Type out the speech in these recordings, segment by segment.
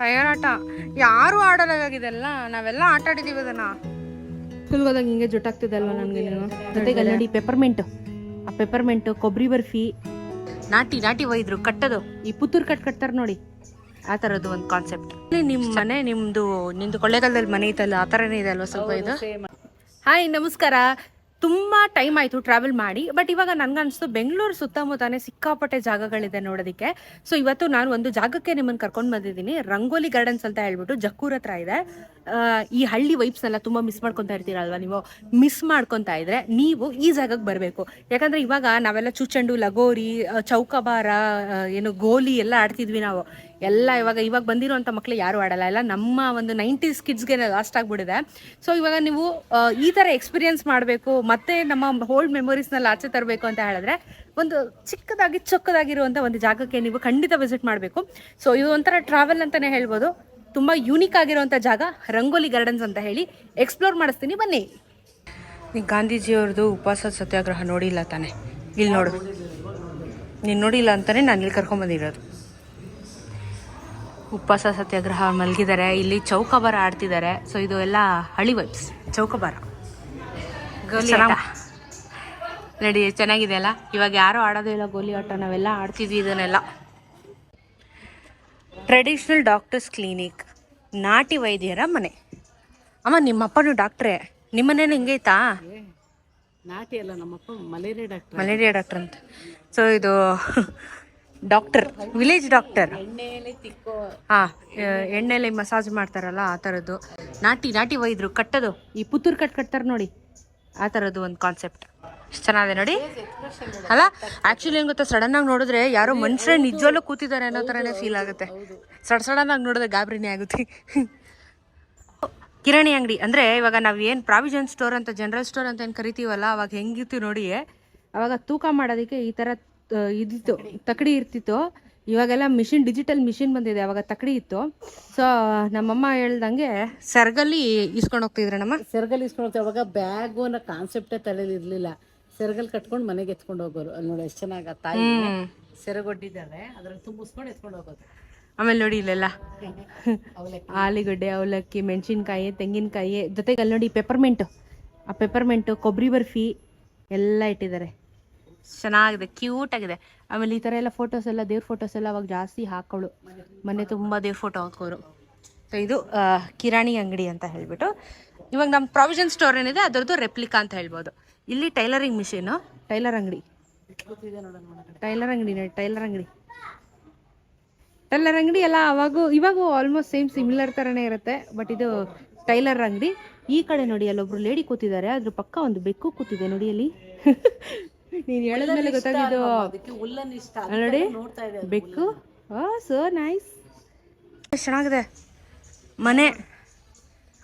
Fire ಆಟ ಯಾರು ಆಡಲಾಗಿದೆಲ್ಲ ನಾವೆಲ್ಲ ಆಟ ಆಡಿದೀವಿ ಅದನ್ನ. ಸ್ಕೂಲ್ಗೆ ಹೋದಾಗ ಹಿಂಗೆ ಜೊಟ್ಟಾಗ್ತಿದೆ ಅಲ್ವಾ ನನಗೆ ಜೊತೆಗೆ ಅಲ್ಲಿ ನೋಡಿ ಪೆಪರ್ಮೆಂಟ್ ಆ ಪೆಪರ್ಮೆಂಟ್ ಕೊಬ್ಬರಿ ಬರ್ಫಿ. ನಾಟಿ ನಾಟಿ ಒಯ್ದ್ರು ಕಟ್ಟೋದು. ಈ ಪುತ್ತೂರು ಕಟ್ ಕಟ್ತಾರೆ ನೋಡಿ. ಆ ಥರದ್ದು ಒಂದು ಕಾನ್ಸೆಪ್ಟ್ ನಿಮ್ಮ ಮನೆ ನಿಮ್ದು ನಿಮ್ದು ಕೊಳ್ಳೇಗಾಲದಲ್ಲಿ ಮನೆ ಇತ್ತಲ್ಲ ಆ ಥರನೇ ಇದೆ ಅಲ್ವಾ ಸ್ವಲ್ಪ ಇದು? ಹಾಯ್ ನಮಸ್ಕಾರ. ತುಂಬ ಟೈಮ್ ಆಯಿತು ಟ್ರಾವೆಲ್ ಮಾಡಿ ಬಟ್ ಇವಾಗ ನನ್ಗನ್ಸ್ತು ಬೆಂಗಳೂರು ಸುತ್ತಮುತ್ತನೇ ಸಿಕ್ಕಾಪಟ್ಟೆ ಜಾಗಗಳಿದೆ ನೋಡೋದಕ್ಕೆ. ಸೊ ಇವತ್ತು ನಾನು ಒಂದು ಜಾಗಕ್ಕೆ ನಿಮ್ಮನ್ನು ಕರ್ಕೊಂಡು ಬಂದಿದ್ದೀನಿ. ರಂಗೋಲಿ ಗಾರ್ಡನ್ಸ್ ಅಂತ ಹೇಳ್ಬಿಟ್ಟು ಜಕ್ಕೂರ್ ಹತ್ರ ಇದೆ. ಈ ಹಳ್ಳಿ ವೈಬ್ಸ್ನೆಲ್ಲ ತುಂಬ ಮಿಸ್ ಮಾಡ್ಕೊತಾ ಇರ್ತೀರಲ್ವಾ ನೀವು? ಮಿಸ್ ಮಾಡ್ಕೊತಾ ಇದ್ರೆ ನೀವು ಈ ಜಾಗಕ್ಕೆ ಬರಬೇಕು. ಯಾಕಂದ್ರೆ ಇವಾಗ ನಾವೆಲ್ಲ ಚುಚ್ಚಂಡು ಲಗೋರಿ ಚೌಕಬಾರ ಏನು ಗೋಲಿ ಎಲ್ಲ ಆಡ್ತಿದ್ವಿ ನಾವು. ಎಲ್ಲ ಇವಾಗ ಇವಾಗ ಬಂದಿರೋಂಥ ಮಕ್ಳು ಯಾರು ಆಡಲ್ಲ. ಎಲ್ಲ ನಮ್ಮ ಒಂದು ನೈಂಟೀಸ್ ಕಿಡ್ಸ್ಗೆ ಲಾಸ್ಟ್ ಆಗಿಬಿಡಿದೆ ಸೊ ಇವಾಗ ನೀವು ಈ ಥರ ಎಕ್ಸ್ಪೀರಿಯೆನ್ಸ್ ಮಾಡಬೇಕು, ಮತ್ತೆ ನಮ್ಮ ಹೋಲ್ಡ್ ಮೆಮೊರೀಸ್ನಲ್ಲಿ ಆಚೆ ತರಬೇಕು ಅಂತ ಹೇಳಿದ್ರೆ, ಒಂದು ಚಿಕ್ಕದಾಗಿ ಚೊಕ್ಕದಾಗಿರುವಂಥ ಒಂದು ಜಾಗಕ್ಕೆ ನೀವು ಖಂಡಿತ ವಿಸಿಟ್ ಮಾಡಬೇಕು. ಸೊ ಇದು ಒಂಥರ ಟ್ರಾವೆಲ್ ಅಂತಲೇ ಹೇಳ್ಬೋದು. ತುಂಬ ಯೂನಿಕ್ ಆಗಿರುವಂಥ ಜಾಗ, ರಂಗೋಲಿ ಗಾರ್ಡನ್ಸ್ ಅಂತ ಹೇಳಿ ಎಕ್ಸ್ಪ್ಲೋರ್ ಮಾಡಿಸ್ತೀನಿ. ಬನ್ನಿ. ನೀ ಗಾಂಧೀಜಿಯವ್ರದ್ದು ಉಪವಾಸ ಸತ್ಯಾಗ್ರಹ ನೋಡಿಲ್ಲ ತಾನೆ. ಇಲ್ಲಿ ನೋಡು. ನೀನು ನೋಡಿಲ್ಲ ಅಂತಾನೆ ನಾನು ಇಲ್ಲಿ ಕರ್ಕೊಂಬಂದಿರೋದು ಉಪವಾಸ ಸತ್ಯಾಗ್ರಹ ಮಲಗಿದ್ದಾರೆ. ಇಲ್ಲಿ ಚೌಕಬಾರ ಆಡ್ತಿದ್ದಾರೆ. ಸೊ ಇದು ಎಲ್ಲ ಹಳಿ ವೈಬ್ಸ್ ಚೌಕಬಾರ. ನಡಿ ಚೆನ್ನಾಗಿದೆ ಅಲ್ಲ? ಇವಾಗ ಯಾರು ಆಡೋದೇ ಇಲ್ಲ ಗೋಲಿ ಆಟ ನಾವೆಲ್ಲ ಆಡ್ತಿದ್ವಿ ಇದನ್ನೆಲ್ಲ. ಟ್ರೆಡಿಷ್ನಲ್ ಡಾಕ್ಟರ್ಸ್ ಕ್ಲಿನಿಕ್ ನಾಟಿ ವೈದ್ಯರ ಮನೆ. ಅಮ್ಮ ನಿಮ್ಮಪ್ಪನು ಡಾಕ್ಟ್ರೇ ನಿಮ್ಮನೇನು ಹಿಂಗೈತಾ ನಾಟಿ ಅಲ್ಲ ನಮ್ಮಪ್ಪ ಮಲೇರಿಯಾ ಡಾಕ್ಟರ್ ಮಲೇರಿಯಾ ಡಾಕ್ಟರ್ ಅಂತ. ಸೊ ಇದು ಡಾಕ್ಟರ್ ವಿಲೇಜ್ ಡಾಕ್ಟರ್. ಹಾ ಎಣ್ಣೆಲಿ ಮಸಾಜ್ ಮಾಡ್ತಾರಲ್ಲ ಆ ಥರದ್ದು ನಾಟಿ ನಾಟಿ ವೈದ್ಯರು ಕಟ್ಟೋದು. ಈ ಪುತ್ತೂರು ಕಟ್ ಕಟ್ತಾರೆ ನೋಡಿ ಆ ಥರದ್ದು ಒಂದು ಕಾನ್ಸೆಪ್ಟ್ ಎಷ್ಟು ಚೆನ್ನಾಗಿದೆ ನೋಡಿ. ಅಲ್ಲ ಆ್ಯಕ್ಚುಲಿ ಏನು ಗೊತ್ತಾ ಸಡನ್ ಆಗಿ ನೋಡಿದ್ರೆ ಯಾರೋ ಮನುಷ್ಯರೇ ನಿಜವಲ್ಲೂ ಕೂತಿದ್ದಾರೆ ಅನ್ನೋ ಥರನೇ ಫೀಲ್ ಆಗುತ್ತೆ. ಸಡ್ ಸಡನ್ ಆಗಿ ನೋಡಿದ್ರೆ ಗಾಬರಿನೇ ಆಗುತ್ತೆ. ಕಿರಾಣಿ ಅಂಗಡಿ ಅಂದರೆ ಇವಾಗ ನಾವು ಏನು ಪ್ರಾವಿಷನ್ ಸ್ಟೋರ್ ಅಂತ ಜನರಲ್ ಸ್ಟೋರ್ ಅಂತ ಏನು ಕರಿತೀವಲ್ಲ ಅವಾಗ ಹೆಂಗಿತ್ತು ನೋಡಿ ಅವಾಗ ತೂಕ ಮಾಡೋದಕ್ಕೆ ಈ ಥರ ಇದಿತ್ತು ತಕಡಿ ಇರ್ತಿತ್ತು. ಇವಾಗೆಲ್ಲ ಮಿಷಿನ್ ಡಿಜಿಟಲ್ ಮಿಷಿನ್ ಬಂದಿದೆ ಅವಾಗ ತಕಡಿ ಇತ್ತು. ಸೊ ನಮ್ಮಮ್ಮ ಹೇಳ್ದಂಗೆ ಸೆರ್ಗಲ್ಲಿ ಇಸ್ಕೊಂಡು ಹೋಗ್ತಿದ್ರೆ ನಮ್ಮ ಸೆರಗಲ್ ಇಸ್ಕೊಂಡು ಹೋಗ್ತೀವಿ ಅವಾಗ ಬ್ಯಾಗು ಅನ್ನೋ ಕಾನ್ಸೆಪ್ಟೇ ತಲೆಯಲ್ಲಿ ಇರಲಿಲ್ಲ. ಸೆರಗಲ್ಲಿ ಕಟ್ಕೊಂಡು ಮನೆಗೆ ಎತ್ಕೊಂಡು ಹೋಗೋರು. ಅಲ್ಲಿ ನೋಡಿ ಎಷ್ಟು ಚೆನ್ನಾಗ ತಾಯಿ ಸೆರಗೊಡ್ಡಿದ್ದಾರೆ ಅದ್ರಲ್ಲಿ ತುಂಬಿಸ್ಕೊಂಡು ಎತ್ಕೊಂಡು ಹೋಗೋದು. ಆಮೇಲೆ ನೋಡಿ ಇಲ್ಲೆಲ್ಲ. ಆಲೂಗಡ್ಡೆ ಅವಲಕ್ಕಿ ಮೆಣಸಿನ್ಕಾಯಿ ತೆಂಗಿನಕಾಯಿ. ಜೊತೆಗೆ ಅಲ್ಲಿ ನೋಡಿ ಪೆಪರ್ಮೆಂಟು ಆ ಪೆಪರ್ಮೆಂಟು ಕೊಬ್ಬರಿ ಬರ್ಫಿ ಎಲ್ಲ ಇಟ್ಟಿದ್ದಾರೆ. ಚೆನ್ನಾಗಿದೆ ಕ್ಯೂಟ್ ಆಗಿದೆ. ಆಮೇಲೆ ಈ ತರ ಎಲ್ಲ ಫೋಟೋಸ್ ಎಲ್ಲ ದೇವ್ರ ಫೋಟೋಸ್ ಎಲ್ಲ ಅವಾಗ ಜಾಸ್ತಿ ಹಾಕೋಳು ಮೊನ್ನೆ ತುಂಬಾ ದೇವ್ರ ಫೋಟೋ ಹಾಕೋರು. ಸೊ ಇದು ಕಿರಾಣಿ ಅಂಗಡಿ ಅಂತ ಹೇಳ್ಬಿಟ್ಟು. ಇವಾಗ ನಮ್ಮ ಪ್ರಾವಿಷನ್ ಸ್ಟೋರ್ ಏನಿದೆ ಅದರದ್ದು ರೆಪ್ಲಿಕಾ ಅಂತ ಹೇಳ್ಬೋದು. ಇಲ್ಲಿ ಟೈಲರಿಂಗ್ ಮಿಷಿನು ಟೈಲರ್ ಅಂಗಡಿ. ಟೈಲರ್ ಅಂಗಡಿ ಟೈಲರ್ ಅಂಗಡಿ. ಟೈಲರ್ ಅಂಗಡಿ ಎಲ್ಲ ಅವಾಗೂ ಇವಾಗೂ ಆಲ್ಮೋಸ್ಟ್ ಸೇಮ್ ಸಿಮಿಲರ್ ಥರನೇ ಇರುತ್ತೆ ಬಟ್ ಇದು ಟೈಲರ್ ಅಂಗಡಿ. ಈ ಕಡೆ ನೋಡಿ ಅಲ್ಲೊಬ್ರು ಲೇಡಿ ಕೂತಿದ್ದಾರೆ ಅದ್ರ ಪಕ್ಕ ಒಂದು ಬೆಕ್ಕು ಕೂತಿದೆ ನೋಡಿ ಅಲ್ಲಿ. ನೀನು ಹೇಳಿದ್ಮೇಲೆ ಗೊತ್ತಾಗಿದ್ದು. ನೋಡಿ ನೋಡ್ತಾ ಇದೆ ಬೆಕ್ಕು. ಸೋ ನೈಸ್ ಚೆನ್ನಾಗಿದೆ. ಮನೆ.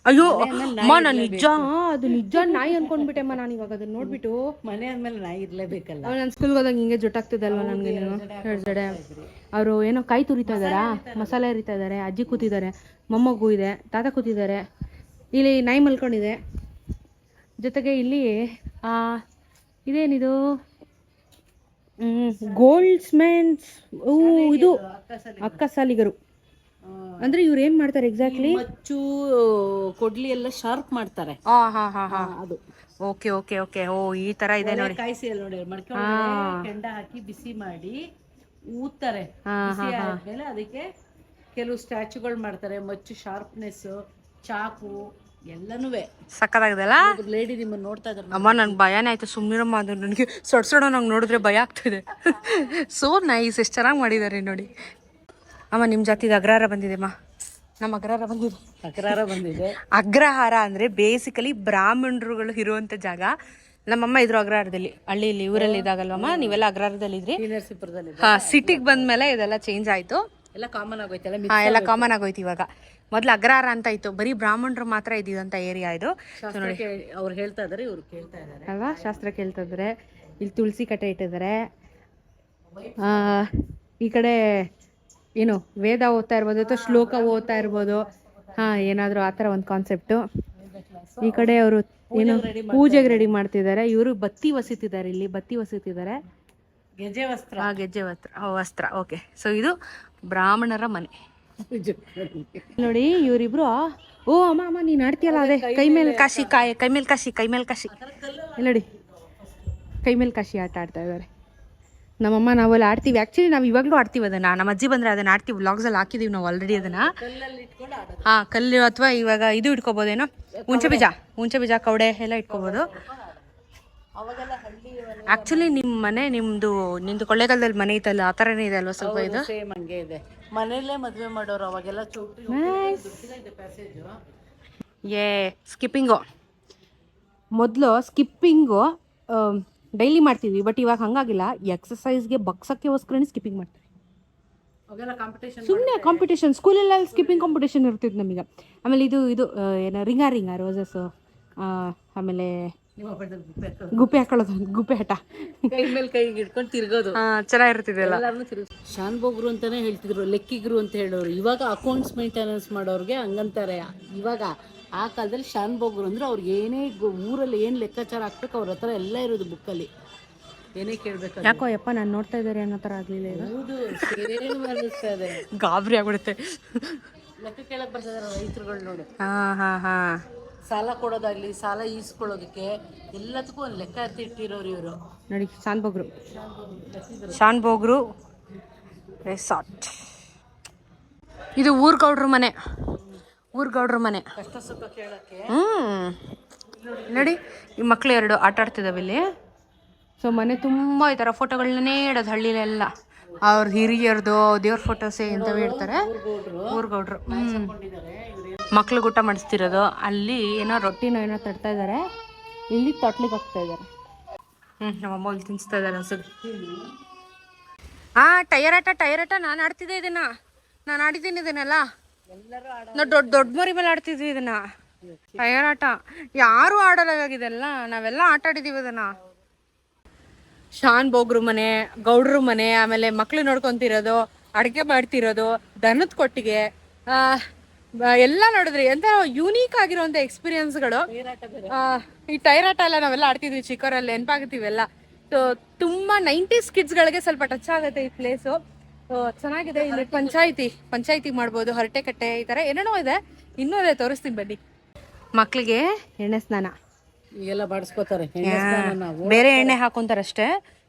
ಅಯ್ಯೋ ಅಮ್ಮ ನಾನು ನಿಜ. ಅದು ನಿಜ ನಾಯಿ ಅನ್ಕೊಂಡ್ಬಿಟ್ಟೆಮ್ಮ ನಾನು ಇವಾಗ. ಅದನ್ನ ನೋಡ್ಬಿಟ್ಟು. ಮನೆ ಅಂದ್ಮೇಲೆ ನಾಯಿ ಇರ್ಲೇಬೇಕಲ್ಲ. ನಾನು ಸ್ಕೂಲ್ಗೆ ಹೋದಾಗ ಹಿಂಗೆ ಜೊಟ್ಟಾಗ್ತಿದ್ದಲ್ವ ಅಲ್ವಾ ನನಗೆ ಹೇಳ್ತಾರೆ ಅವರು ಏನೋ ಕಾಯಿ ತುರಿತಾ ಇದಾರಾ? ಮಸಾಲೆ ಹರಿತಾ ಇದ್ದಾರೆ ಅಜ್ಜಿ ಕೂತಿದ್ದಾರೆ. ಮೊಮ್ಮಗು ಇದೆ ತಾತ ಕೂತಿದ್ದಾರೆ. ಇಲ್ಲಿ ನಾಯಿ ಮಲ್ಕೊಂಡಿದೆ. ಜೊತೆಗೆ ಇಲ್ಲಿ ಆ, ಇದೇನಿದು? ಗೋಲ್ಡ್ ಸ್ಮೆನ್ಸ್ ಇದು ಅಕ್ಕ ಸಾಲಿಗರು ಅಂದ್ರೆ ಇವ್ರು ಏನ್ ಮಾಡ್ತಾರೆ ಎಕ್ಸಾಕ್ಟ್ಲಿ ಮಚ್ಚು ಕೊಡ್ಲಿ ಎಲ್ಲ ಶಾರ್ಪ್ ಮಾಡ್ತಾರೆ. ಹಾ ಹಾ ಹಾ. ಹಾ ಅದು. Okay okay okay. ಓ ಈ ತರ ಇದೆ ನೋಡಿ. ಕಾಯಿಸಿ ನೋಡಿ ಮಡ್ಕೊಂಡು ಕೆಂಡ ಹಾಕಿ ಬಿಸಿ ಮಾಡಿ ಊದ್ತಾರೆ. ಹಾ, ಬಿಸಿ ಆದ್ಮೇಲೆ ಅದಕ್ಕೆ ಕೆಲವು ಸ್ಟ್ಯಾಚುಗಳು ಮಾಡ್ತಾರೆ. ಮಚ್ಚು ಶಾರ್ಪ್ನೆಸ್ ಚಾಕು ಎಲ್ಲನೂ ಸಕ್ಕತ್ತಾಗಿದೆಲ್ಲ ಲೇಡಿ ನಿಮ್ಮ ನೋಡ್ತಾ ಇದ್ದಾರೆ. ಅಮ್ಮ ನನ್ಗೆ ಭಯನೇ ಆಯ್ತು ಸುಮ್ಮನಿರಮ್ಮ ಅದು ನನಗೆ ಸೊಡ್ ಸೊಡ ನಂಗೆ ನೋಡಿದ್ರೆ ಭಯ ಆಗ್ತಿದೆ. ಸೊ ನೈಸ್ ಎಷ್ಟು ಚೆನ್ನಾಗಿ ಮಾಡಿದಾರೆ ನೋಡಿ. ಅಮ್ಮ ನಿಮ್ಮ ಜಾತಿದ ಅಗ್ರಹಾರ ಬಂದಿದೆ ಅಮ್ಮ. ನಮ್ಮ ಅಗ್ರಹಾರ ಬಂದಿದೆ. ಅಗ್ರಹಾರ ಬಂದಿದೆ. ಅಗ್ರಹಾರ ಅಂದ್ರೆ ಬೇಸಿಕಲಿ ಬ್ರಾಹ್ಮಣರುಗಳು ಇರುವಂತ ಜಾಗ. ನಮ್ಮಮ್ಮ ಇದ್ರು ಅಗ್ರಹಾರದಲ್ಲಿ ಹಳ್ಳಿಯಲ್ಲಿ ಊರಲ್ಲಿ ಇದಾಗಲ್ವಮ್ಮ ನೀವೆಲ್ಲ ಅಗ್ರಹಾರದಲ್ಲಿ ಇದ್ರಿ? ಸಿಟಿಗೆ ಬಂದ್ಮೇಲೆ ಇದೆಲ್ಲ ಚೇಂಜ್ ಆಯ್ತು. ಎಲ್ಲ ಕಾಮನ್ ಆಗೋಯ್ತಲ್ಲ ಎಲ್ಲ ಕಾಮನ್ ಆಗೋಯ್ತು ಇವಾಗ. ಮೊದ್ಲು ಅಗ್ರಹಾರ ಅಂತ ಇತ್ತು. ಬರೀ ಬ್ರಾಹ್ಮಣರು ಮಾತ್ರ ಇದ್ದಿದಂತ ಏರಿಯಾ ಇದು. ಅವ್ರು ಹೇಳ್ತಾ ಇದಾರೆ ಇವ್ರು ಕೇಳ್ತಾ ಇದಾರೆ. ಅಲ್ವಾ? ಶಾಸ್ತ್ರ ಕೇಳ್ತಾ ಇದ್ದಾರೆ ಇಲ್ಲಿ ತುಳಸಿ ಕಟ್ಟೆ ಇಟ್ಟಿದ್ದಾರೆ. ಆ, ಈ ಕಡೆ ಏನು ವೇದ ಓದ್ತಾ ಇರ್ಬೋದು ಅಥವಾ ಶ್ಲೋಕ ಓದ್ತಾ ಇರ್ಬೋದು. ಹಾ ಏನಾದರೂ ಆತರ ಒಂದ್ ಒಂದು ಕಾನ್ಸೆಪ್ಟು ಈ ಕಡೆ ಅವರು ಏನು ಪೂಜೆಗೆ ರೆಡಿ ಮಾಡ್ತಿದ್ದಾರೆ. ಇವರು ಬತ್ತಿ ವಸಿತಿದ್ದಾರೆ ಇಲ್ಲಿ ಬತ್ತಿ ವಸಿತಿದ್ದಾರೆ ಗೆಜ್ಜೆ ವಸ್ತ್ರ. ಗೆಜ್ಜೆ ವಸ್ತ್ರ. ವಸ್ತ್ರ. ಓಕೆ ಸೊ ಇದು ಬ್ರಾಹ್ಮಣರ ಮನೆ. ನೋಡಿ, ಇವರಿಬ್ರು ಓ, ಅಮ್ಮ ಅಮ್ಮ, ನೀನ್ ಆಡ್ತೀಯಲ್ಲ, ಅದೇ, ಕೈ ಮೇಲೆ ಕಾಶಿ ಕಾಯಿ, ಕೈ ಮೇಲೆ ಕಾಶಿ, ಕೈ ಮೇಲೆ ಕಾಶಿ. ನೋಡಿ, ಕೈ ಮೇಲೆ ಕಾಶಿ ಆಟ ಆಡ್ತಾ ಇದ್ದಾರೆ ನಮ್ಮಮ್ಮ, ನಾವೆಲ್ಲ ಆಡ್ತೀವಿ. ಆ್ಯಕ್ಚುಲಿ ನಾವು ಇವಾಗಲೂ ಆಡ್ತೀವಿ ಅದನ್ನ. ನಮ್ಮ ಅಜ್ಜಿ ಬಂದರೆ ಅದನ್ನ ಆಡ್ತೀವಿ. ವ್ಲಾಗ್ಸಲ್ಲಿ ಹಾಕಿದೀವಿ ನಾವು ಆಲ್ರೆಡಿ ಅದನ್ನ. ಹಾಂ, ಕಲ್ಲು ಅಥವಾ ಇವಾಗ ಇದು ಇಟ್ಕೋಬೋದೇನೋ? ಹುಂಚೆ ಬೀಜ ಹುಂಚೆ ಬೀಜ ಕೌಡೆ ಎಲ್ಲ ಇಟ್ಕೋಬೋದು. ಆ್ಯಕ್ಚುಲಿ ನಿಮ್ಮ ಮನೆ ನಿಮ್ಮದು ನಿಮ್ಮದು ಕೊಳ್ಳೇಗಾಲದಲ್ಲಿ ಮನೆ ಇತ್ತಲ್ಲ, ಆ ಥರನೇ ಇದೆ ಅಲ್ವಾ ಸ್ವಲ್ಪ ಇದು? ಇದೆ. ಮನೆಯಲ್ಲೇ ಮದ್ವೆ ಮಾಡೋರು ಅವಾಗೆಲ್ಲ ಚೌಟ್ರಿ ಏ ಸ್ಕಿಪ್ಪಿಂಗು ಮೊದಲು ಸ್ಕಿಪ್ಪಿಂಗು ಡೈಲಿ ಮಾಡ್ತೀವಿ ಬಟ್ ಇವಾಗ ಹಂಗಾಗಿಲ್ಲ. ಎಕ್ಸಸೈಸ್ಗೆ ಬಗ್ಸಕ್ಕೋಸ್ಕರನೇ ಸ್ಕಿಪ್ಪಿಂಗ್ ಮಾಡ್ತೀವಿ ಸುಮ್ಮನೆ ಕಾಂಪಿಟೇಷನ್ ಸ್ಕೂಲೆಲ್ಲ ಸ್ಕಿಪ್ಪಿಂಗ್ ಕಾಂಪಿಟೇಷನ್ ಇರ್ತಿತ್ತು ನಮಗೆ. ಆಮೇಲೆ ಇದು ಇದು ಏನು ರಿಂಗ ರಿಂಗ ರೋಸಸ್ ಆಮೇಲೆ ಗುಪ್ಪೆ ಹಾಕೊಳ್ಳೋದು ಗುಪ್ಪೆ ಹಠ. ಕೈ ಮೇಲೆ ಕೈ ಹಿಡ್ಕೊಂಡು ತಿರ್ಗೋದು. ತಿರ್ಗಿಸ್ ಶಾನ್ ಬೋಗ್ರು ಅಂತಾನೆ ಹೇಳ್ತಿದ್ರು ಲೆಕ್ಕಿಗ್ರು ಅಂತ ಹೇಳೋರು. ಇವಾಗ ಅಕೌಂಟ್ಸ್ ಮೇಂಟೆನೆನ್ಸ್ ಮಾಡೋರ್ಗೆ ಹಂಗಂತಾರೆ. ಇವಾಗ ಆ ಕಾಲದಲ್ಲಿ ಶಾನ್ ಬೋಗ್ರು ಅಂದ್ರೆ ಅವ್ರಿಗೆ ಏನೇ ಊರಲ್ಲಿ ಏನು ಲೆಕ್ಕಾಚಾರ ಹಾಕ್ಬೇಕು ಅವ್ರ ಹತ್ರ ಎಲ್ಲ ಇರೋದು ಬುಕ್ಕಲ್ಲಿ ಏನೇ ಕೇಳ್ಬೇಕು ಯಾಕೋ ಯಪ್ಪ ನಾನು ನೋಡ್ತಾ ಇದ್ದಾರೆ ಅನ್ನೋ ತರ ಆಗಲಿಲ್ಲ ಗಾಬರಿ ಆಗ್ಬಿಡುತ್ತೆ. ಲೆಕ್ಕ ಕೇಳಕ್ ಬರ್ತಿದಾರೆ ರೈತರುಗಳು ನೋಡಿ. ಹಾ ಹಾ ಹಾಂ. ಸಾಲ ಕೊಡೋದಾಗ್ಲಿ ಸಾಲ ಈಸ್ಕೊಳ್ಳೋದಕ್ಕೆ ಎಲ್ಲದಕ್ಕೂ ಒಂದು ಲೆಕ್ಕ ಎತ್ತಿಟ್ಟಿರೋರು ಇವರು. ನೋಡಿ ಶಾನ್ ಬೋಗ್ರು. ಶಾನ್ ಬೋಗ್ರು ರೆಸಾರ್ಟ್. ಇದು ಊರ್ಗೌಡ್ರ ಮನೆ. ಊರ್ಗೌಡ್ರ ಮನೆ. ಕಷ್ಟ ಸುಖ ಕೇಳಕ್ಕೆ. ಹ್ಮ್. ನೋಡಿ ಈ ಮಕ್ಳು ಎರಡು ಆಟ ಆಡ್ತಿದಾವೆ ಇಲ್ಲಿ. ಸೊ ಮನೆ ತುಂಬ ಈ ಥರ ಫೋಟೋಗಳನ್ನೇ ಇಡೋದು ಹಳ್ಳಿಲೆಲ್ಲ. ಅವ್ರ ಹಿರಿಯರ್ದು ದೇವ್ರ ಫೋಟೋಸೇ ಇಂಥವೇ ಇಡ್ತಾರೆ. ಊರ್ಗೌಡ್ರು. ಹ್ಮ್. ಮಕ್ಳಿಗೆ ಊಟ ಮಾಡಿಸ್ತಿರೋದು. ಅಲ್ಲಿ ಏನೋ ರೊಟ್ಟಿನೋ ಏನೋ ತಡ್ತಾ ಇದ್ದಾರೆ ಇಲ್ಲಿ ತೊಟ್ಲಿಗೆ ಹೋಗ್ತಾ ಇದ್ದಾರೆ ಹ್ಮ್ ನಮ್ಮಮ್ಮ ಇಲ್ಲಿ ತಿನ್ಸ್ತಾ ಇದ್ದಾರೆ ಹಸುಗೆ ಆ ಟೈರ್ ಆಟ ಟೈರ್ ಆಟ. ನಾನು ಆಡ್ತಿದ್ದೆ ಇದನ್ನ. ನಾನು ಆಡಿದ್ದೀನಿ ಇದನ್ನೆಲ್ಲ. ನಾವು ದೊಡ್ಡ ದೊಡ್ಡ ಮರಿ ಮೇಲೆ ಆಡ್ತಿದ್ವಿ ಇದನ್ನ. ಟೈರ್ ಆಟ. ಯಾರು ಇದೆಲ್ಲ. ನಾವೆಲ್ಲ ಆಟ ಆಡಿದೀವಿ ಅದನ್ನ ಶಾನ್ ಬೋಗ್ರು ಮನೆ ಗೌಡ್ರು ಮನೆ ಆಮೇಲೆ ಮಕ್ಳು ನೋಡ್ಕೊಂತಿರೋದು ಅಡುಗೆ ಮಾಡ್ತಿರೋದು ದನದ ಕೊಟ್ಟಿಗೆ ಎಲ್ಲ ನೋಡಿದ್ರಿ. ಎಂತ ಯೂನೀಕ್ ಆಗಿರುವಂತ ಎಕ್ಸ್ಪೀರಿಯನ್ಸ್ಗಳು ಈ ಟೈರಾಟ ಎಲ್ಲ ನಾವೆಲ್ಲ ಆಡ್ತಿದ್ವಿ ಚಿಕ್ಕವರಲ್ಲಿ ನೆನಪಾಗ್ತೀವೆಲ್ಲ ಸೊ ತುಂಬಾ ನೈಂಟೀಸ್ ಕಿಡ್ಸ್ಗಳಿಗೆ ಸ್ವಲ್ಪ ಟಚ್ ಆಗುತ್ತೆ ಈ ಪ್ಲೇಸು ಚೆನ್ನಾಗಿದೆ ಇಲ್ಲಿ ಪಂಚಾಯಿತಿ ಪಂಚಾಯಿತಿ ಮಾಡ್ಬೋದು ಹರಟೆ ಕಟ್ಟೆ ಈ ಥರ ಏನೇನೋ ಇದೆ. ಇನ್ನೂ ಇದೆ ತೋರಿಸ್ತೀನಿ ಬನ್ನಿ. ಮಕ್ಕಳಿಗೆ ಎಣ್ಣೆ ಸ್ನಾನ. ಈಗೆಲ್ಲ ಬಾಡಿಸ್ಕೋತಾರೆ. ಬೇರೆ ಎಣ್ಣೆ ಹಾಕೊಂತಾರಷ್ಟೇ.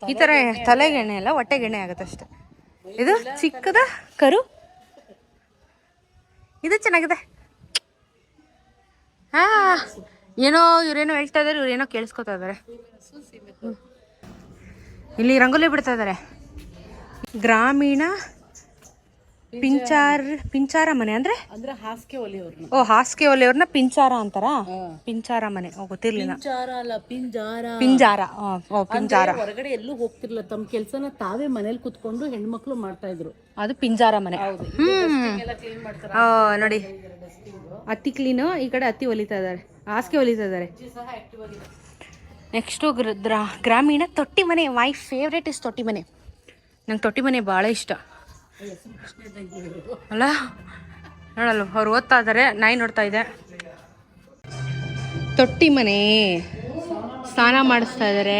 ಈ ತರ ತಲೆಗೆ ಎಣ್ಣೆ ಅಲ್ಲ ಹೊಟ್ಟೆಗೆ ಎಣ್ಣೆ ಆಗುತ್ತಷ್ಟೇ. ಇದು ಚಿಕ್ಕದ ಕರು? ಇದು ಚೆನ್ನಾಗಿದೆ. ಹಾ ಏನೋ ಇವ್ರೇನೋ ಹೇಳ್ತಾ ಇದಾರೆ ಇವ್ರೇನೋ ಕೇಳಿಸ್ಕೊತಾ ಇದಾರೆ. ಇಲ್ಲಿ ರಂಗೋಲಿ ಬಿಡ್ತಾ ಇದಾರೆ. ಗ್ರಾಮೀಣ ಪಿಂಚಾರ್ ಪಿಂಚಾರ ಮನೆ ಅಂದ್ರೆ? ಅಂದ್ರೆ ಹಾಸಿಗೆ ಒಲೆಯವ್ರ ಓ ಹಾಸಿಗೆ ಒಲೆಯವ್ರನ್ನ ಪಿಂಚಾರ ಅಂತಾರ? ಪಿಂಚಾರ ಮನೆ. ಓ ಗೊತ್ತಿರ್ಲಿಲ್ಲ. ಪಿಂಜಾರ ಅಲ್ಲ ಪಿಂಜಾರ. ಪಿಂಜಾರ. ಓ, ಪಿಂಜಾರ. ಹೊರಗಡೆ ಎಲ್ಲೂ ಹೋಗ್ತಿರ್ಲಿಲ್ಲ. ತಮ್ಮ ಕೆಲ್ಸನ ತಾವೇ ಮನೇಲಿ ಕುತ್ಕೊಂಡು ಹೆಣ್ಮಕ್ಳು ಮಾಡ್ತಾ ಇದ್ರು. ಅದು ಪಿಂಜಾರ ಮನೆ. ನೋಡಿ. ಅತಿ ಕ್ಲೀನ್ ಈ ಕಡೆ ಅತ್ತಿ ಒಲಿತಾ ಇದ್ದಾರೆ ಹಾಸಿಗೆ ಒಲಿತಾ ಇದ್ದಾರೆ ನೆಕ್ಸ್ಟು ಗ್ರಾಮೀಣ ತೊಟ್ಟಿ ಮನೆ ಮೈ ಫೇವ್ರೇಟ್ ಇಸ್ ತೊಟ್ಟಿ ಮನೆ ನಂಗೆ ತೊಟ್ಟಿ ಮನೆ ಭಾಳ ಇಷ್ಟ. ಅಲ್ಲ, ನೋಡಲ್ಲ, ಅವ್ರು ಓದ್ತಾ ಇದ್ದಾರೆ ನಾಯಿ ನೋಡ್ತಾ ಇದೆ. ತೊಟ್ಟಿ ಮನೆ. ಸ್ನಾನ ಮಾಡಿಸ್ತಾ ಇದ್ದಾರೆ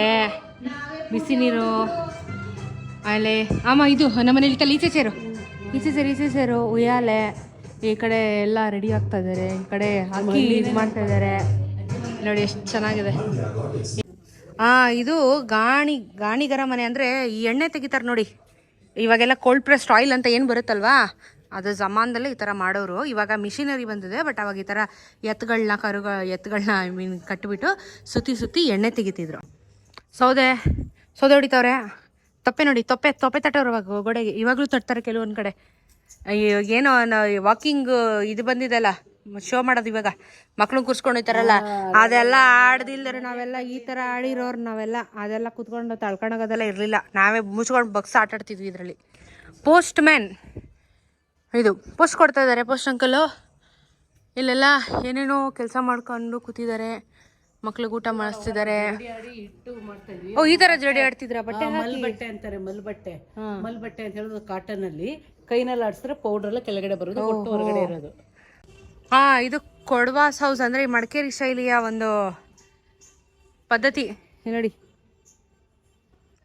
ಬಿಸಿ ನೀರು. ಆಮೇಲೆ, ಆಮ, ಇದು ನಮ್ಮನೇಲಿ ಕಲ್ಲಿ ಈಚೆ ಸೇರು. ಈಚೆ ಸೇರು ಈಚೆ ಸೇರು, ಉಯ್ಯಾಲೆ. ಈ ಕಡೆ ಎಲ್ಲ ರೆಡಿ ಆಗ್ತಾ ಇದ್ದಾರೆ ಈ ಕಡೆ ಅಕ್ಕಿ ಇದು ಮಾಡ್ತಾ ಇದ್ದಾರೆ ನೋಡಿ, ಎಷ್ಟು ಚೆನ್ನಾಗಿದೆ. ಆ, ಇದು ಗಾಣಿ, ಗಾಣಿಗರ ಮನೆ ಅಂದ್ರೆ ಈ ಎಣ್ಣೆ ತೆಗಿತಾರೆ ನೋಡಿ. ಇವಾಗೆಲ್ಲ ಕೋಲ್ಡ್ ಪ್ರೆಸ್ಡ್ ಆಯಿಲ್ ಅಂತ ಏನು ಬರುತ್ತಲ್ವಾ? ಅದು ಜಮಾನದಲ್ಲೇ ಈ ಥರ ಮಾಡೋರು. ಇವಾಗ ಮಿಷಿನರಿ ಬಂದಿದೆ ಬಟ್ ಅವಾಗ ಈ ಥರ ಎತ್ತುಗಳನ್ನ ಕರುಗ ಎತ್ತುಗಳನ್ನ ಐ ಮೀನ್ ಕಟ್ಟಿಬಿಟ್ಟು ಸುತ್ತಿ ಸುತ್ತಿ ಎಣ್ಣೆ ತೆಗಿತಿದ್ರು. ಸೌದೆ ಸೌದೆ ಹೊಡಿತವ್ರೆ? ತೊಪ್ಪೆ ನೋಡಿ, ತೊಪ್ಪೆ ತೊಪ್ಪೆ ತಟ್ಟೋರು ಇವಾಗ ಗೋಡೆಗೆ. ಇವಾಗಲೂ ತಟ್ತಾರೆ ಕೆಲವೊಂದು ಕಡೆ. ಏನೋ ವಾಕಿಂಗ್ ಇದು ಬಂದಿದೆಲ್ಲ. ಶೋ ಮಾಡೋದು ಇವಾಗ. ಮಕ್ಳು ಕೂರ್ಸ್ಕೊಂಡು ಹೋಯ್ತಾರಲ್ಲ ಅದೆಲ್ಲ ಆಡ್ದಿಲ್ದರೆ ನಾವೆಲ್ಲ ಈ ತರ ಆಡಿರೋರು ನಾವೆಲ್ಲ ಅದೆಲ್ಲ ಕುತ್ಕೊಂಡು ತಳ್ಕೊಂಡೋಗೋದೆಲ್ಲ ಇರ್ಲಿಲ್ಲ. ನಾವೇ ಮುಚ್ಕೊಂಡು ಬಗ್ಸ ಆಟಾಡ್ತಿದ್ವಿ ಇದರಲ್ಲಿ. ಪೋಸ್ಟ್ ಮ್ಯಾನ್ ಇದು ಪೋಸ್ಟ್ ಕೊಡ್ತಾ ಇದ್ದಾರೆ ಪೋಸ್ಟ್ ಅಂಕಲು ಇಲ್ಲೆಲ್ಲ ಏನೇನೋ ಕೆಲಸ ಮಾಡ್ಕೊಂಡು ಕೂತಿದ್ದಾರೆ. ಮಕ್ಳಿಗೆ ಊಟ ಮಾಡಿಸ್ತಿದ್ದಾರೆ. ಓ ಈ ತರ ಜೋಡಿ ಆಡ್ತಿದ್ರ? ಬಟ್ಟೆ ಮಲ್ ಬಟ್ಟೆ ಅಂತಾರೆ ಮಲ್ ಬಟ್ಟೆ ಮಲ್ ಬಟ್ಟೆ ಅಂತ ಹೇಳೋದು ಕಾಟನ್ ಅಲ್ಲಿ. ಕೈನಲ್ಲಿ ಆಡಿಸಿದ್ರೆ ಪೌಡರ್ ಎಲ್ಲ ಕೆಳಗಡೆ ಬರೋದು ಹೊರಗಡೆ ಇರೋದು. ಹಾ ಇದು ಕೊಡ್ವಾಸ್ ಹೌಸ್ ಅಂದ್ರೆ ಈ ಮಡಿಕೇರಿ ಶೈಲಿಯ ಒಂದು ಪದ್ಧತಿ. ನೋಡಿ.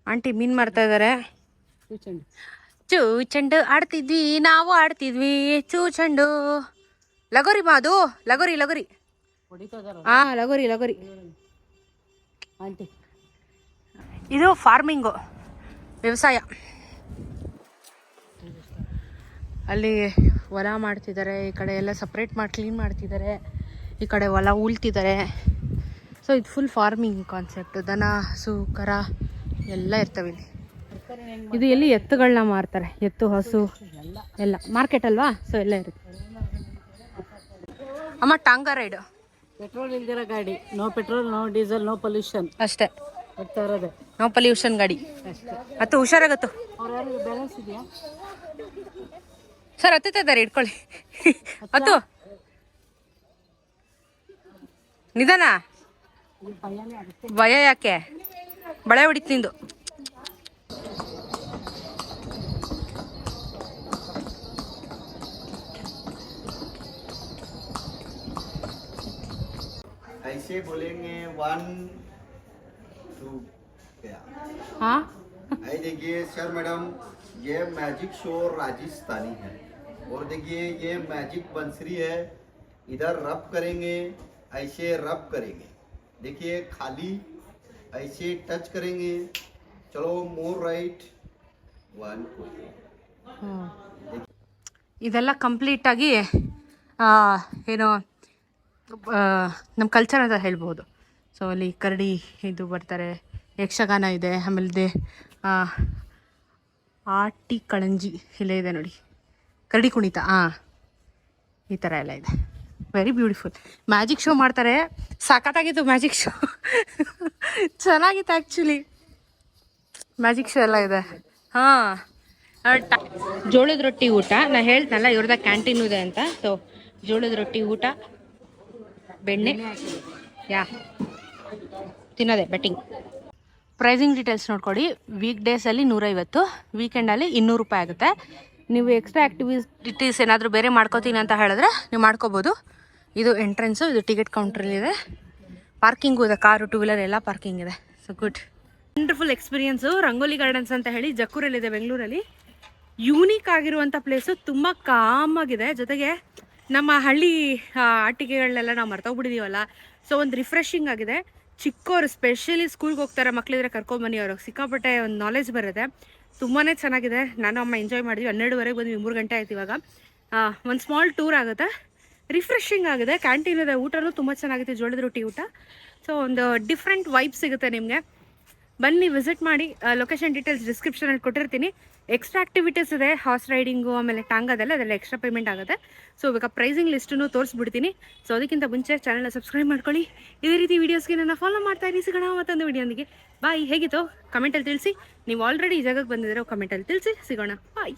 ಆಂಟಿ ಮೀನ್ ಮಾಡ್ತಾ ಇದ್ದಾರೆ ಚೂ ಚೆಂಡು ಆಡ್ತಿದ್ವಿ ನಾವು ಆಡ್ತಿದ್ವಿ. ಚೂ ಚೆಂಡು ಲಗೋರಿ ಮಾ ಅದು ಲಗೋರಿ ಲಗೋರಿ ಹಾ ಲಗೋರಿ ಲಗೋರಿ. ಆಂಟಿ. ಇದು ಫಾರ್ಮಿಂಗು ವ್ಯವಸಾಯ. ಅಲ್ಲಿ ಹೊಲ ಮಾಡ್ತಿದ್ದಾರೆ ಈ ಕಡೆ ಎಲ್ಲ ಸಪ್ರೇಟ್ ಮಾಡಿ ಕ್ಲೀನ್ ಮಾಡ್ತಿದ್ದಾರೆ ಈ ಕಡೆ ಹೊಲ ಉಳ್ತಿದ್ದಾರೆ ಸೊ ಇದು ಫುಲ್ ಫಾರ್ಮಿಂಗ್ ಕಾನ್ಸೆಪ್ಟ್ ದನ ಹಸು ಕರ ಎಲ್ಲ ಇರ್ತವೆ ಇಲ್ಲಿ. ಇದು ಎಲ್ಲಿ ಎತ್ತುಗಳನ್ನ ಮಾರ್ತಾರೆ? ಎತ್ತು ಹಸು ಎಲ್ಲ. ಮಾರ್ಕೆಟ್ ಅಲ್ವಾ? ಸೊ ಎಲ್ಲ ಇರುತ್ತೆ. ಅಮ್ಮ ಟಾಂಗ ರೈಡ್ ಪೆಟ್ರೋಲ್ ಇಲ್ದಿರೋ ಗಾಡಿ. No petrol no diesel no pollution ಅಷ್ಟೇ. ಇರೋದೆ. ನೋ ಪೊಲ್ಯೂಷನ್ ಗಾಡಿ. ಅಷ್ಟೇ. ಮತ್ತು ಹುಷಾರಾಗತ್ತು. ಬ್ಯಾಲೆನ್ಸ್ ಇದೆಯಾ? ಸರ್ ಹತ್ತುತ್ತಾ ಇದ್ದಾರೆ ಇಟ್ಕೊಳ್ಳಿ ಹತ್ತು ನಿಧಾನ ಇದು ಭಯನೇ ಆಗುತ್ತೆ ಭಯ ಯಾಕೆ ಬಳೆ ಹೊಡಿತ್ ನಿಂದು ऐसे बोलेंगे वन टू क्या ಹಾ आई देखिए सर मैडम ये मैजिक शो राजस्थानी है और देखिए ये मैजिक बंसरी है इधर रब करेंगे ऐसे रब करेंगे देखिए खाली ऐसे टच करेंगे चलो मोर राइट वन ಇದೆಲ್ಲ ಕಂಪ್ಲೀಟಾಗಿ ಏನು ನಮ್ಮ ಕಲ್ಚರ್ ಅಂತ ಹೇಳ್ಬೋದು ಸೊ ಅಲ್ಲಿ ಕರಡಿ ಇದು ಬರ್ತಾರೆ ಯಕ್ಷಗಾನ ಇದೆ ಆಮೇಲೆ ಆ, ಆಟಿ ಕಳಂಜಿ ಇಲ್ಲೇ ಇದೆ ನೋಡಿ ಕರಡಿ ಕುಣಿತ ಹಾಂ ಈ ಥರ ಎಲ್ಲ ಇದೆ. ವೆರಿ ಬ್ಯೂಟಿಫುಲ್ ಮ್ಯಾಜಿಕ್ ಶೋ ಮಾಡ್ತಾರೆ. ಸಖತ್ತಾಗಿತ್ತು ಮ್ಯಾಜಿಕ್ ಶೋ ಚೆನ್ನಾಗಿತ್ತು ಆ್ಯಕ್ಚುಲಿ ಮ್ಯಾಜಿಕ್ ಶೋ ಎಲ್ಲ ಇದೆ. ಹಾಂ. ಜೋಳದ ರೊಟ್ಟಿ ಊಟ. ನಾ ಹೇಳ್ತನಲ್ಲ, ಇವ್ರದ ಕ್ಯಾಂಟೀನು ಇದೆ ಅಂತ. ಸೊ ಜೋಳದ ರೊಟ್ಟಿ ಊಟ, ಬೆಣ್ಣೆ. ಯಾ. ತಿನ್ನೋದೆ ಬೆಟ್ಟಿಂಗ್ ಪ್ರೈಸಿಂಗ್ ಡೀಟೇಲ್ಸ್ ನೋಡ್ಕೊಡಿ. ವೀಕ್ ಡೇಸಲ್ಲಿ ನೂರೈವತ್ತು ವೀಕೆಂಡಲ್ಲಿ ಇನ್ನೂರು ರೂಪಾಯಿ ಆಗುತ್ತೆ. ನೀವು ಎಕ್ಸ್ಟ್ರಾ ಆ್ಯಕ್ಟಿವಿಟೀಸ್ ಏನಾದರೂ ಬೇರೆ ಮಾಡ್ಕೋತೀನಿ ಅಂತ ಹೇಳಿದ್ರೆ ನೀವು ಮಾಡ್ಕೋಬೋದು. ಇದು ಎಂಟ್ರೆನ್ಸು ಇದು ಟಿಕೆಟ್ ಕೌಂಟ್ರಲ್ಲಿದೆ ಪಾರ್ಕಿಂಗು ಇದೆ. ಕಾರು ಟೂ ವೀಲರ್ ಎಲ್ಲ ಪಾರ್ಕಿಂಗ್ ಇದೆ. So good wonderful experience Rangoli gardens ಅಂತ ಹೇಳಿ ಜಕ್ಕೂರಲ್ಲಿದೆ ಬೆಂಗಳೂರಲ್ಲಿ. ಯೂನಿಕ್ ಆಗಿರುವಂಥ ಪ್ಲೇಸು ತುಂಬ ಕಾಮಾಗಿದೆ ಜೊತೆಗೆ ನಮ್ಮ ಹಳ್ಳಿ ಆಟಿಕೆಗಳನ್ನೆಲ್ಲ ನಾವು ಮರ್ತೋಗ್ಬಿಟ್ಟಿದೀವಲ್ಲ ಸೊ ಒಂದು ರಿಫ್ರೆಶಿಂಗ್ ಆಗಿದೆ. ಚಿಕ್ಕವರು ಸ್ಪೆಷಲಿ ಸ್ಕೂಲ್ಗೆ ಹೋಗ್ತಾರೆ ಮಕ್ಕಳಿದ್ರೆ ಕರ್ಕೊಂಬನ್ನಿ ಅವ್ರಿಗೆ ಸಿಕ್ಕಾಪಟ್ಟೆ ಒಂದು ನಾಲೆಜ್ ಬರುತ್ತೆ. ತುಂಬಾ ಚೆನ್ನಾಗಿದೆ. ನಾನು ಅಮ್ಮ ಎಂಜಾಯ್ ಮಾಡಿದ್ವಿ. ಹನ್ನೆರಡುವರೆಗೆ ಬಂದ್ವಿ, ಮೂರು ಗಂಟೆ ಆಯ್ತು ಇವಾಗ. ಒಂದು ಸ್ಮಾಲ್ ಟೂರ್ ಆಗುತ್ತೆ. ರಿಫ್ರೆಶಿಂಗ್ ಆಗಿದೆ ಕ್ಯಾಂಟೀನ್ ಇದೆ ಊಟನೂ ತುಂಬ ಚೆನ್ನಾಗಿದೆ. ಜೋಳದ ರೊಟ್ಟಿ ಊಟ. ಸೊ ಒಂದು ಡಿಫ್ರೆಂಟ್ ವೈಬ್ ಸಿಗುತ್ತೆ ನಿಮಗೆ. ಬನ್ನಿ ವಿಸಿಟ್ ಮಾಡಿ. ಲೊಕೇಶನ್ ಡೀಟೇಲ್ಸ್ ಡಿಸ್ಕ್ರಿಪ್ಷನಲ್ಲಿ ಕೊಟ್ಟಿರ್ತೀನಿ. ಎಕ್ಸ್ಟ್ರಾ ಆಕ್ಟಿವಿಟೀಸ್ ಇದೆ ಹಾರ್ಸ್ ರೈಡಿಂಗು ಆಮೇಲೆ ಟಾಂಗ್ ಅದೆಲ್ಲ ಎಕ್ಸ್ಟ್ರಾ ಪೇಮೆಂಟ್ ಆಗುತ್ತೆ. ಸೊ ಇವಾಗ ಪ್ರೈಸಿಂಗ್ ಲಿಸ್ಟನ್ನು ತೋರಿಸ್ಬಿಡ್ತೀನಿ. ಸೊ ಅದಕ್ಕಿಂತ ಮುಂಚೆ ಚಾನಲ್ನ ಸಬ್ಸ್ಕ್ರೈಬ್ ಮಾಡ್ಕೊಳ್ಳಿ. ಇದೇ ರೀತಿ ವೀಡಿಯೋಸ್ಗೆ ನನ್ನ ಫಾಲೋ ಮಾಡ್ತಾ ಇರಿ. ಸಿಗೋಣ ಮತ್ತೊಂದು ವಿಡಿಯೋನಿಗೆ ಬಾಯ್ ಹೇಗಿತ್ತು? ಕಮೆಂಟಲ್ಲಿ ತಿಳಿಸಿ. ನೀವು ಆಲ್ರೆಡಿ ಈ ಜಾಗಕ್ಕೆ ಬಂದಿದ್ದೀರೋ ಕಮೆಂಟಲ್ಲಿ ತಿಳಿಸಿ. ಸಿಗೋಣ. ಬಾಯ್